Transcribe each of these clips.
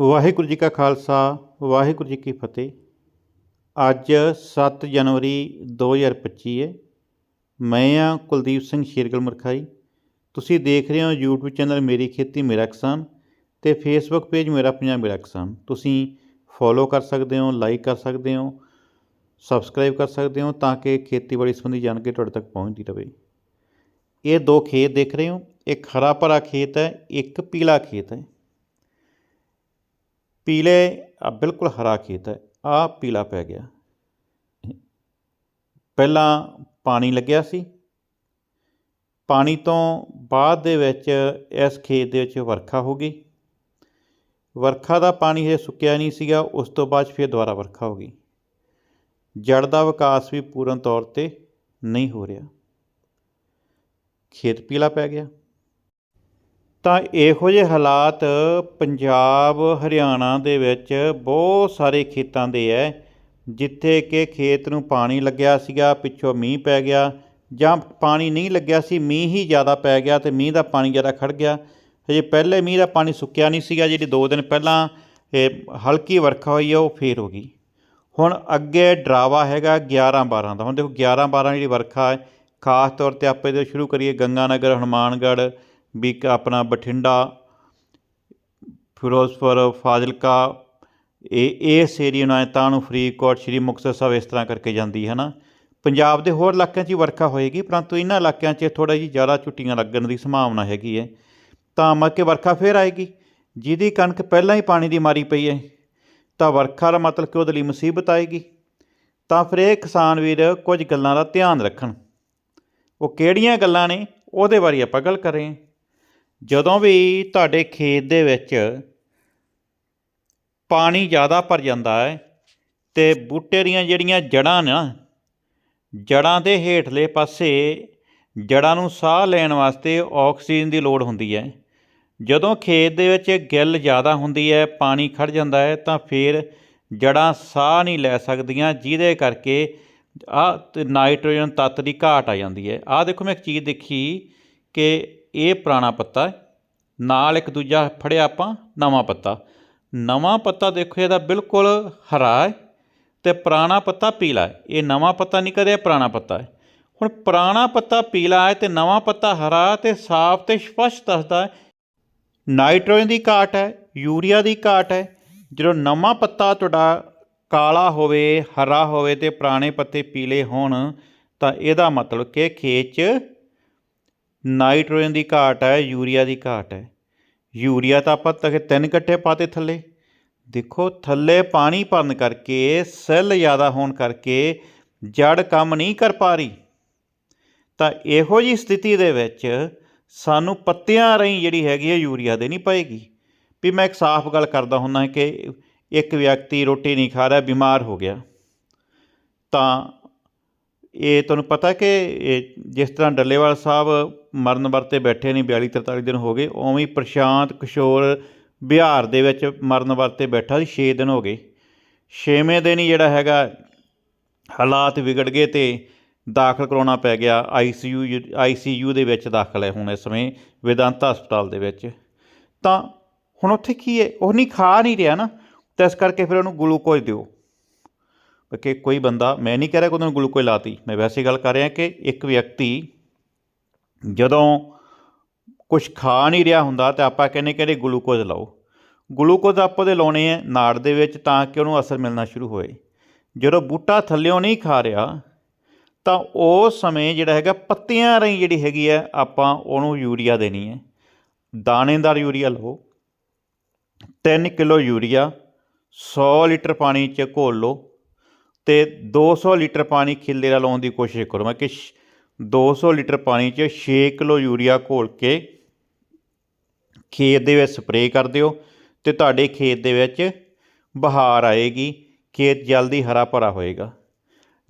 ਵਾਹਿਗੁਰੂ ਜੀ ਕਾ ਖਾਲਸਾ, ਵਾਹਿਗੁਰੂ ਜੀ ਕੀ ਫਤਿਹ। ਅੱਜ 7 ਜਨਵਰੀ 2025 ਹੈ। ਮੈਂ ਆ ਕੁਲਦੀਪ ਸਿੰਘ ਸ਼ੇਰਗਲ ਮਰਖਾਈ। ਤੁਸੀਂ ਦੇਖ ਰਹੇ ਹੋ YouTube ਚੈਨਲ ਮੇਰੀ ਖੇਤੀ ਮੇਰਾ ਕਿਸਾਨ ਤੇ Facebook ਪੇਜ ਮੇਰਾ ਪੰਜਾਬ ਮੇਰਾ ਕਿਸਾਨ। ਤੁਸੀਂ ਫੋਲੋ ਕਰ ਸਕਦੇ ਹੋ ਲਾਈਕ ਕਰ ਸਕਦੇ ਹੋ ਸਬਸਕ੍ਰਾਈਬ ਕਰ ਸਕਦੇ ਹੋ ਤਾਂ ਕਿ ਖੇਤੀਬਾੜੀ ਸੰਬੰਧੀ ਜਾਣਕਾਰੀ ਤੁਹਾਡੇ ਤੱਕ ਪਹੁੰਚਦੀ ਰਹੇ। ਇਹ ਦੋ ਖੇਤ ਦੇਖ ਰਹੇ ਹੋ। ਇੱਕ ਹਰਾ ਭਰਾ ਖੇਤ ਹੈ, ਇੱਕ ਪੀਲਾ ਖੇਤ ਹੈ। ਪੀਲੇ, ਆ ਬਿਲਕੁਲ ਹਰਾ ਖੇਤ ਹੈ, ਆ ਪੀਲਾ ਪੈ ਗਿਆ। ਪਹਿਲਾਂ ਪਾਣੀ ਲੱਗਿਆ ਸੀ। ਪਾਣੀ ਤੋਂ ਬਾਅਦ ਦੇ ਵਿੱਚ ਇਸ ਖੇਤ ਦੇ ਵਿੱਚ ਵਰਖਾ ਹੋ ਗਈ। ਵਰਖਾ ਦਾ ਪਾਣੀ ਇਹ ਸੁੱਕਿਆ ਨਹੀਂ ਸੀਗਾ, ਉਸ ਤੋਂ ਬਾਅਦ ਫਿਰ ਦੁਬਾਰਾ ਵਰਖਾ ਹੋ ਗਈ। ਜੜ ਦਾ ਵਿਕਾਸ ਵੀ ਪੂਰਨ ਤੌਰ ਤੇ ਨਹੀਂ ਹੋ ਰਿਹਾ। ਖੇਤ ਪੀਲਾ ਪੈ ਗਿਆ। ਤਾਂ ਇਹੋ ਜਿਹੇ ਹਾਲਾਤ ਪੰਜਾਬ, ਹਰਿਆਣਾ ਦੇ ਵਿੱਚ ਬਹੁਤ ਸਾਰੇ ਖੇਤਾਂ ਦੇ ਹੈ ਜਿੱਥੇ ਕਿ ਖੇਤ ਨੂੰ ਪਾਣੀ ਲੱਗਿਆ ਸੀਗਾ, ਪਿੱਛੋਂ ਮੀਂਹ ਪੈ ਗਿਆ, ਜਾਂ ਪਾਣੀ ਨਹੀਂ ਲੱਗਿਆ ਸੀ, ਮੀਂਹ ਹੀ ਜ਼ਿਆਦਾ ਪੈ ਗਿਆ ਤੇ ਮੀਂਹ ਦਾ ਪਾਣੀ ਜ਼ਿਆਦਾ ਖੜ ਗਿਆ। ਹਜੇ ਪਹਿਲੇ ਮੀਂਹ ਦਾ ਪਾਣੀ ਸੁੱਕਿਆ ਨਹੀਂ ਸੀਗਾ, ਜਿਹੜੀ 2 ਦਿਨ ਪਹਿਲਾਂ ਇਹ ਹਲਕੀ ਵਰਖਾ ਹੋਈ ਹੈ ਉਹ ਫੇਰ ਹੋ ਗਈ। ਹੁਣ ਅੱਗੇ ਡਰਾਵਾ ਹੈਗਾ 11 12 ਦਾ। ਹੁਣ ਦੇਖੋ 11 12 ਜਿਹੜੀ ਵਰਖਾ ਹੈ, ਖਾਸ ਤੌਰ ਤੇ ਆਪਾਂ ਇਹਦੇ ਸ਼ੁਰੂ ਕਰੀਏ ਗੰਗਾ ਨਗਰ ਹਨੂਮਾਨਗੜ੍ਹ ਵੀ ਇੱਕ ਆਪਣਾ ਬਠਿੰਡਾ, ਫਿਰੋਜ਼ਪੁਰ, ਫਾਜ਼ਿਲਕਾ, ਇਹ, ਇਸ ਏਰੀਆ ਨਾਲ ਤਾਂ ਨੂੰ ਫਰੀਦਕੋਟ, ਸ਼੍ਰੀ ਮੁਕਤਸਰ ਸਾਹਿਬ ਇਸ ਤਰ੍ਹਾਂ ਕਰਕੇ ਜਾਂਦੀ ਹੈ ਨਾ। ਪੰਜਾਬ ਦੇ ਹੋਰ ਇਲਾਕਿਆਂ 'ਚ ਹੀ ਵਰਖਾ ਹੋਏਗੀ, ਪਰੰਤੂ ਇਹਨਾਂ ਇਲਾਕਿਆਂ 'ਚ ਥੋੜਾ ਜਿਹੀ ਜ਼ਿਆਦਾ ਛੁੱਟੀਆਂ ਲੱਗਣ ਦੀ ਸੰਭਾਵਨਾ ਹੈਗੀ ਹੈ। ਤਾਂ ਮੱਕੇ ਕੇ ਵਰਖਾ ਫੇਰ ਆਏਗੀ, ਜਿਹਦੀ ਕਣਕ ਪਹਿਲਾਂ ਹੀ ਪਾਣੀ ਦੀ ਮਾਰੀ ਪਈ ਹੈ। ਤਾਂ ਵਰਖਾ ਦਾ ਮਤਲਬ ਕਿ ਉਹਦੇ ਲਈ ਮੁਸੀਬਤ ਆਏਗੀ। ਤਾਂ ਫਿਰ ਇਹ ਕਿਸਾਨ ਵੀਰ ਕੁਝ ਗੱਲਾਂ ਦਾ ਧਿਆਨ ਰੱਖਣ। ਉਹ ਕਿਹੜੀਆਂ ਗੱਲਾਂ ਨੇ, ਉਹਦੇ ਬਾਰੇ ਆਪਾਂ ਗੱਲ ਕਰ ਰਹੇ ਹਾਂ। ਜਦੋਂ ਵੀ ਤੁਹਾਡੇ ਖੇਤ ਦੇ ਵਿੱਚ ਪਾਣੀ ਜ਼ਿਆਦਾ ਭਰ ਜਾਂਦਾ ਹੈ ਤੇ ਬੂਟੇ ਦੀਆਂ ਜਿਹੜੀਆਂ ਜੜਾਂ ਨਾ ਜੜਾਂ ਦੇ ਹੇਠਲੇ ਪਾਸੇ ਜੜਾਂ ਨੂੰ ਸਾਹ ਲੈਣ ਵਾਸਤੇ ਆਕਸੀਜਨ ਦੀ ਲੋੜ ਹੁੰਦੀ ਹੈ। ਜਦੋਂ ਖੇਤ ਦੇ ਵਿੱਚ ਗਿੱਲ ਜ਼ਿਆਦਾ ਹੁੰਦੀ ਹੈ, ਪਾਣੀ ਖੜ ਜਾਂਦਾ ਹੈ, ਤਾਂ ਫਿਰ ਜੜਾਂ ਸਾਹ ਨਹੀਂ ਲੈ ਸਕਦੀਆਂ, ਜਿਹਦੇ ਕਰਕੇ ਆ ਨਾਈਟ੍ਰੋਜਨ ਤੱਤ ਦੀ ਘਾਟ ਆ ਜਾਂਦੀ ਹੈ। ਆ ਦੇਖੋ, ਮੈਂ ਇੱਕ ਚੀਜ਼ ਦੇਖੀ ਕਿ ਇਹ ਪੁਰਾਣਾ ਪੱਤਾ ਹੈ। ਨਾਲ ਇੱਕ ਦੂਜਾ ਫੜਿਆ ਆਪਾਂ ਨਵਾਂ ਪੱਤਾ। ਨਵਾਂ ਪੱਤਾ ਦੇਖੋ, ਇਹਦਾ ਬਿਲਕੁਲ ਹਰਾ ਹੈ ਤੇ ਪੁਰਾਣਾ ਪੱਤਾ ਪੀਲਾ ਹੈ। ਇਹ ਨਵਾਂ ਪੱਤਾ ਨਹੀਂ ਕਰਿਆ, ਪੁਰਾਣਾ ਪੱਤਾ ਹੈ। ਹੁਣ ਪੁਰਾਣਾ ਪੱਤਾ ਪੀਲਾ ਹੈ ਤੇ ਨਵਾਂ ਪੱਤਾ ਹਰਾ ਤੇ ਸਾਫ਼ ਤੇ ਸਪਸ਼ਟ ਦੱਸਦਾ ਹੈ। ਨਾਈਟ੍ਰੋਜਨ ਦੀ ਘਾਟ ਹੈ, ਯੂਰੀਆ ਦੀ ਘਾਟ ਹੈ। ਜਦੋਂ ਨਵਾਂ ਪੱਤਾ ਤੁਹਾਡਾ ਕਾਲਾ ਹੋਵੇ, ਹਰਾ ਹੋਵੇ ਤੇ ਪੁਰਾਣੇ ਪੱਤੇ ਪੀਲੇ ਹੋਣ ਤਾਂ ਇਹਦਾ ਮਤਲਬ ਕਿ ਖੇਤ 'ਚ ਨਾਈਟ੍ਰੋਜਨ ਦੀ ਘਾਟ ਹੈ, ਯੂਰੀਆ ਦੀ ਘਾਟ ਹੈ। ਯੂਰੀਆ ਤਾਂ ਆਪਾਂ ਤੱਕ ਤਿੰਨ ਇਕੱਠੇ ਪਾਤੇ ਥੱਲੇ। ਦੇਖੋ, ਥੱਲੇ ਪਾਣੀ ਭਰਨ ਕਰਕੇ, ਸੈੱਲ ਜ਼ਿਆਦਾ ਹੋਣ ਕਰਕੇ ਜੜ ਕੰਮ ਨਹੀਂ ਕਰ ਪਾ ਰਹੀ। ਤਾਂ ਇਹੋ ਜੀ ਸਥਿਤੀ ਦੇ ਵਿੱਚ ਸਾਨੂੰ ਪੱਤਿਆਂ ਰਹੀ ਜਿਹੜੀ ਹੈਗੀ ਹੈ, ਯੂਰੀਆ ਦੇ ਨਹੀਂ ਪਏਗੀ। ਵੀ ਮੈਂ ਇੱਕ ਸਾਫ਼ ਗੱਲ ਕਰਦਾ ਹੁੰਦਾ ਕਿ ਇੱਕ ਵਿਅਕਤੀ ਰੋਟੀ ਨਹੀਂ ਖਾ ਰਿਹਾ, ਬਿਮਾਰ ਹੋ ਗਿਆ। ਤਾਂ ਇਹ ਤੁਹਾਨੂੰ ਪਤਾ ਕਿ ਜਿਸ ਤਰ੍ਹਾਂ ਡੱਲੇਵਾਲ ਸਾਹਿਬ ਮਰਨ ਵਰਤੇ ਬੈਠੇ ਨੇ 42 43 ਦਿਨ ਹੋ ਗਏ, ਉਵੇਂ ਹੀ ਪ੍ਰਸ਼ਾਂਤ ਕਿਸ਼ੋਰ ਬਿਹਾਰ ਦੇ ਵਿੱਚ ਮਰਨ ਵਰਤੇ ਬੈਠਾ ਸੀ 6 ਦਿਨ ਹੋ ਗਏ। ਛੇਵੇਂ ਦਿਨ ਹੀ ਜਿਹੜਾ ਹੈਗਾ, ਹਾਲਾਤ ਵਿਗੜ ਗਏ ਤੇ ਦਾਖਲ ਕਰਾਉਣਾ ਪੈ ਗਿਆ ਆਈਸੀਯੂ ਆਈਸੀਯੂ ਦੇ ਵਿੱਚ ਦਾਖਲ ਹੈ ਹੁਣ ਇਸ ਸਮੇਂ ਵਿਦੰਤਾ ਹਸਪਤਾਲ ਦੇ ਵਿੱਚ। ਤਾਂ ਹੁਣ ਉੱਥੇ ਕੀ ਹੈ? ਉਹ ਨਹੀਂ ਖਾ ਨਹੀਂ ਰਿਹਾ ਨਾ, ਤਾਂ ਇਸ ਕਰਕੇ ਫਿਰ ਉਹਨੂੰ ਗਲੂਕੋਜ਼ ਦਿਓ। ਕਿ ਕੋਈ ਬੰਦਾ, ਮੈਂ ਨਹੀਂ ਕਹਿ ਰਿਹਾ ਕਿ ਉਹਨੂੰ ਗਲੂਕੋਜ਼ ਲਾਤੀ, ਮੈਂ ਵੈਸੇ ਗੱਲ ਕਰ ਰਿਹਾ ਕਿ ਇੱਕ ਵਿਅਕਤੀ ਜਦੋਂ ਕੁਝ ਖਾ ਨਹੀਂ ਰਿਹਾ ਹੁੰਦਾ ਤਾਂ ਆਪਾਂ ਕਹਿੰਦੇ ਕਿ ਇਹਦੇ ਗਲੂਕੋਜ਼ ਲਾਓ। ਗਲੂਕੋਜ਼ ਆਪਾਂ ਦੇ ਲਾਉਣੇ ਆ ਨਾੜ ਦੇ ਵਿੱਚ ਤਾਂ ਕਿ ਉਹਨੂੰ ਅਸਰ ਮਿਲਣਾ ਸ਼ੁਰੂ ਹੋਏ। ਜਦੋਂ ਬੂਟਾ ਥੱਲਿਓਂ ਨਹੀਂ ਖਾ ਰਿਹਾ, ਤਾਂ ਉਸ ਸਮੇਂ ਜਿਹੜਾ ਹੈਗਾ ਪੱਤੀਆਂ ਰਹੀ ਜਿਹੜੀ ਹੈਗੀ ਹੈ ਆਪਾਂ ਉਹਨੂੰ ਯੂਰੀਆ ਦੇਣੀ ਹੈ। ਦਾਣੇਦਾਰ ਯੂਰੀਆ ਲਓ 3 ਕਿਲੋ ਯੂਰੀਆ 100 ਲੀਟਰ ਪਾਣੀ 'ਚ ਘੋਲ ਲਓ ਤੇ 200 ਲੀਟਰ ਪਾਣੀ ਖਿੱਲੇ ਨਾਲ ਲਾਉਣ ਦੀ ਕੋਸ਼ਿਸ਼ ਕਰੋ। ਮੈਂ ਕਿ 200 ਲੀਟਰ ਪਾਣੀ 'ਚ 6 ਕਿਲੋ ਯੂਰੀਆ ਘੋਲ ਕੇ ਖੇਤ ਦੇ ਵਿੱਚ ਸਪਰੇਅ ਕਰ ਦਿਓ ਤੇ ਤੁਹਾਡੇ ਖੇਤ ਦੇ ਵਿੱਚ ਬਹਾਰ ਆਏਗੀ, ਖੇਤ ਜਲਦੀ ਹਰਾ ਭਰਾ ਹੋਏਗਾ।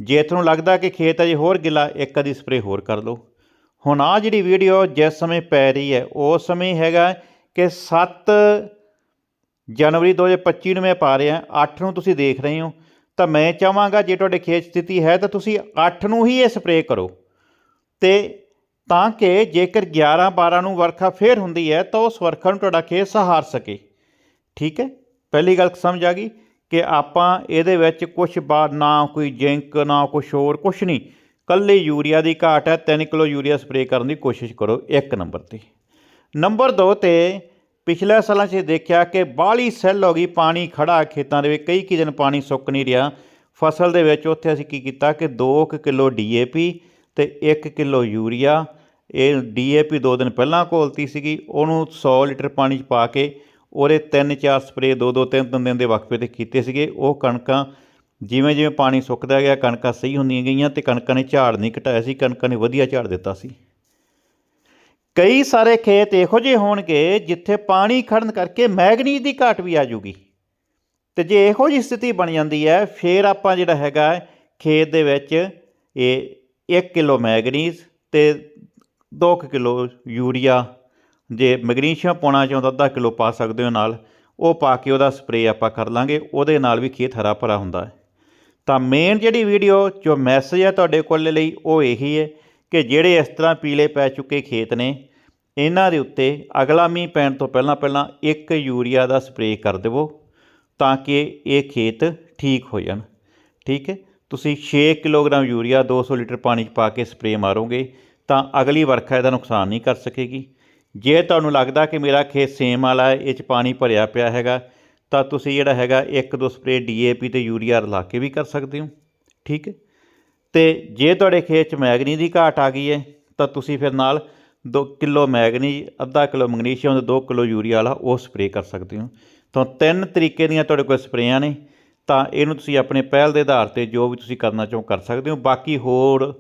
ਜੇ ਤੁਹਾਨੂੰ ਲੱਗਦਾ ਕਿ ਖੇਤ ਅਜੇ ਹੋਰ ਗਿੱਲਾ, ਇੱਕ ਅੱਧੀ ਸਪਰੇਅ ਹੋਰ ਕਰ ਲਓ। ਹੁਣ ਆ ਜਿਹੜੀ ਵੀਡੀਓ ਜਿਸ ਸਮੇਂ ਪੈ ਰਹੀ ਹੈ ਉਸ ਸਮੇਂ ਹੈਗਾ ਕਿ 7 ਜਨਵਰੀ 2025 ਨੂੰ ਮੈਂ ਪਾ ਰਿਹਾ 8 ਨੂੰ ਤੁਸੀਂ ਦੇਖ ਰਹੇ ਹੋ ਤਾਂ ਮੈਂ ਚਾਹਾਂਗਾ ਜੇ ਤੁਹਾਡੇ ਖੇਤ ਸਥਿਤੀ ਹੈ ਤਾਂ ਤੁਸੀਂ 8 ਨੂੰ ਹੀ ਇਹ ਸਪਰੇਅ ਕਰੋ। ਤੇ ਤਾਂ ਕਿ ਜੇਕਰ 11 12 ਨੂੰ ਵਰਖਾ ਫੇਰ ਹੁੰਦੀ ਹੈ ਤਾਂ ਉਸ ਵਰਖਾ ਨੂੰ ਤੁਹਾਡਾ ਖੇਤ ਸਹਾਰ ਸਕੇ। ਠੀਕ ਹੈ? ਪਹਿਲੀ ਗੱਲ ਸਮਝ ਆ ਗਈ ਕਿ ਆਪਾਂ ਇਹਦੇ ਵਿੱਚ ਕੁਝ ਬਾਅਦ ਨਾ ਕੋਈ ਜ਼ਿੰਕ, ਨਾ ਕੁਛ ਹੋਰ, ਕੁਛ ਨਹੀਂ। ਕੱਲੇ ਯੂਰੀਆ ਦੀ ਘਾਟ ਹੈ 3 ਕਿਲੋ ਯੂਰੀਆ ਸਪਰੇਅ ਕਰਨ ਦੀ ਕੋਸ਼ਿਸ਼ ਕਰੋ ਇੱਕ ਨੰਬਰ ਤੇ। ਨੰਬਰ 2 ਤੇ ਪਿਛਲੇ ਸਾਲਾਂ 'ਚ ਦੇਖਿਆ ਕਿ ਬਾਹਲੀ ਸੈੱਲ ਹੋ ਗਈ, ਪਾਣੀ ਖੜਾ ਖੇਤਾਂ ਦੇ ਵਿੱਚ, ਕਈ ਕੀ ਦਿਨ ਪਾਣੀ ਸੁੱਕ ਨਹੀਂ ਰਿਹਾ। ਫਸਲ ਦੇ ਵਿੱਚ ਉੱਥੇ ਅਸੀਂ ਕੀ ਕੀਤਾ ਕਿ 2 ਕਿਲੋ ਡੀਏਪੀ ਤੇ 1 ਕਿਲੋ ਯੂਰੀਆ, ਇਹ ਡੀਏਪੀ ਦੋ ਦਿਨ ਪਹਿਲਾਂ ਘੋਲਤੀ ਸੀਗੀ, ਉਹਨੂੰ 100 ਲੀਟਰ ਪਾਣੀ 'ਚ ਪਾ ਕੇ ਉਹਦੇ ਤਿੰਨ ਚਾਰ ਸਪਰੇਅ ਦੋ ਦੋ ਤਿੰਨ ਤਿੰਨ ਦਿਨ ਦੇ ਵਕਫੇ ਤੇ ਕੀਤੇ ਸੀਗੇ। ਉਹ ਕਣਕਾਂ ਜਿਵੇਂ ਜਿਵੇਂ ਪਾਣੀ ਸੁੱਕਦਾ ਗਿਆ, ਕਣਕਾਂ ਸਹੀ ਹੁੰਦੀਆਂ ਗਈਆਂ ਤੇ ਕਣਕਾਂ ਨੇ ਝਾੜ ਨਹੀਂ ਘਟਾਇਆ ਸੀ, ਕਣਕਾਂ ਨੇ ਵਧੀਆ ਝਾੜ ਦਿੱਤਾ ਸੀ। ਕਈ ਸਾਰੇ ਖੇਤ ਇਹੋ ਜਿਹੇ ਹੋਣਗੇ ਜਿੱਥੇ ਪਾਣੀ ਖੜਨ ਕਰਕੇ ਮੈਗਨੀਜ਼ ਦੀ ਘਾਟ ਵੀ ਆ ਜੂਗੀ। ਤੇ ਜੇ ਇਹੋ ਜਿਹੀ ਸਥਿਤੀ ਬਣ ਜਾਂਦੀ ਹੈ, ਫਿਰ ਆਪਾਂ ਜਿਹੜਾ ਹੈਗਾ ਖੇਤ ਦੇ ਵਿੱਚ ਇਹ 1 ਕਿਲੋ ਮੈਗਨੀਜ਼ ਤੇ 2 ਕਿਲੋ ਯੂਰੀਆ ਜੇ ਮੈਗਨੀਸ਼ੀਅਮ ਪਾਉਣਾ ਚਾਹੁੰਦਾ ਅੱਧਾ ਕਿਲੋ ਪਾ ਸਕਦੇ ਹੋ ਨਾਲ। ਉਹ ਪਾ ਕੇ ਉਹਦਾ ਸਪਰੇਅ ਆਪਾਂ ਕਰ ਲਾਂਗੇ, ਉਹਦੇ ਨਾਲ ਵੀ ਖੇਤ ਹਰਾ ਭਰਾ ਹੁੰਦਾ ਹੈ। ਤਾਂ ਮੇਨ ਜਿਹੜੀ ਵੀਡੀਓ ਜੋ ਮੈਸੇਜ ਹੈ ਤੁਹਾਡੇ ਕੋਲ ਲਈ, ਉਹ ਇਹੀ ਹੈ ਕਿ ਜਿਹੜੇ ਇਸ ਤਰ੍ਹਾਂ ਪੀਲੇ ਪੈ ਚੁੱਕੇ ਖੇਤ ਨੇ, ਇਹਨਾਂ ਦੇ ਉੱਤੇ ਅਗਲਾ ਮੀਂਹ ਪੈਣ ਤੋਂ ਪਹਿਲਾਂ ਪਹਿਲਾਂ ਇੱਕ ਯੂਰੀਆ ਦਾ ਸਪਰੇਅ ਕਰ ਦੇਵੋ ਤਾਂ ਕਿ ਇਹ ਖੇਤ ਠੀਕ ਹੋ ਜਾਣ। ਠੀਕ ਹੈ? ਤੁਸੀਂ 6 ਕਿਲੋਗ੍ਰਾਮ ਯੂਰੀਆ 200 ਲੀਟਰ ਪਾਣੀ 'ਚ ਪਾ ਕੇ ਸਪਰੇਅ ਮਾਰੋਗੇ ਤਾਂ ਅਗਲੀ ਵਰਖਾ ਇਹਦਾ ਨੁਕਸਾਨ ਨਹੀਂ ਕਰ ਸਕੇਗੀ। ਜੇ ਤੁਹਾਨੂੰ ਲੱਗਦਾ ਕਿ ਮੇਰਾ ਖੇਤ ਸੇਮ ਵਾਲਾ ਹੈ, ਇਹ 'ਚ ਪਾਣੀ ਭਰਿਆ ਪਿਆ ਹੈਗਾ, ਤਾਂ ਤੁਸੀਂ ਜਿਹੜਾ ਹੈਗਾ ਇੱਕ ਦੋ ਸਪਰੇਅ ਡੀਏਪੀ ਤੇ ਯੂਰੀਆ ਰਲਾ ਕੇ ਵੀ ਕਰ ਸਕਦੇ ਹੋ। ਠੀਕ ਹੈ? ਤੇ ਜੇ ਤੁਹਾਡੇ ਖੇਤ 'ਚ ਮੈਗਨੀ ਦੀ ਘਾਟ ਆ ਗਈ ਹੈ ਤਾਂ ਤੁਸੀਂ ਫਿਰ ਨਾਲ 2 ਕਿਲੋ ਮੈਗਨੀ, ਅੱਧਾ ਕਿਲੋ ਮੈਗਨੀਸ਼ੀਅਮ ਤੇ 2 ਕਿਲੋ ਯੂਰੀਆ ਵਾਲਾ ਉਹ ਸਪਰੇਅ ਕਰ ਸਕਦੇ ਹੋ। ਤਾਂ ਤਿੰਨ ਤਰੀਕੇ ਦੀਆਂ ਤੁਹਾਡੇ ਕੋਲ ਸਪਰੇਆਂ ਨੇ, ਤਾਂ ਇਹਨੂੰ ਤੁਸੀਂ ਆਪਣੇ ਪਹਿਲ ਦੇ ਆਧਾਰ ਤੇ ਜੋ ਵੀ ਤੁਸੀਂ ਕਰਨਾ ਚਾਹੋ ਕਰ ਸਕਦੇ ਹੋ। ਬਾਕੀ ਹੋਰ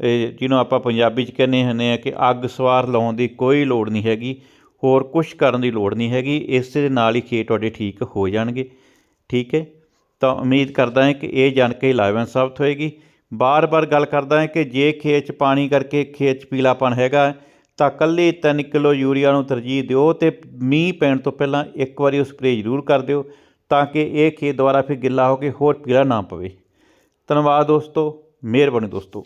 ਜਿਹਨੂੰ ਆਪਾਂ ਪੰਜਾਬੀ 'ਚ ਕਹਿੰਦੇ ਹੁੰਦੇ ਆ ਕਿ ਅੱਗ ਸਵਾਰ ਲਾਉਣ ਦੀ ਕੋਈ ਲੋੜ ਨਹੀਂ ਹੈਗੀ, ਹੋਰ ਕੁਝ ਕਰਨ ਦੀ ਲੋੜ ਨਹੀਂ ਹੈਗੀ, ਇਸ ਦੇ ਨਾਲ ਹੀ ਖੇਤ ਤੁਹਾਡੇ ਠੀਕ ਹੋ ਜਾਣਗੇ। ਠੀਕ ਹੈ? ਤਾਂ ਉਮੀਦ ਕਰਦਾ ਹਾਂ ਕਿ ਇਹ ਜਾਣਕਾਰੀ ਲਾਭਵੰਦ ਸਾਬਤ ਹੋਏਗੀ। ਬਾਰ-ਬਾਰ ਗੱਲ ਕਰਦਾ ਹਾਂ ਕਿ ਜੇ ਖੇਤ 'ਚ ਪਾਣੀ ਕਰਕੇ ਖੇਤ 'ਚ ਪੀਲਾਪਣ ਹੈਗਾ ਤਾਂ ਕੱਲੀ 3 ਕਿਲੋ ਯੂਰੀਆ ਨੂੰ ਤਰਜੀਹ ਦਿਓ ਤੇ ਮੀਂਹ ਪੈਣ ਤੋਂ ਪਹਿਲਾਂ ਇੱਕ ਵਾਰੀ ਉਹ ਸਪਰੇਅ ਜ਼ਰੂਰ ਕਰ ਦਿਓ ਤਾਂ ਕਿ ਇਹ ਖੇਤ ਦੁਬਾਰਾ ਫਿਰ ਗਿੱਲਾ ਹੋ ਕੇ ਹੋਰ ਪੀਲਾ ਨਾ ਪਵੇ। ਧੰਨਵਾਦ ਦੋਸਤੋ, ਮਿਹਰਬਾਨੀ ਦੋਸਤੋ।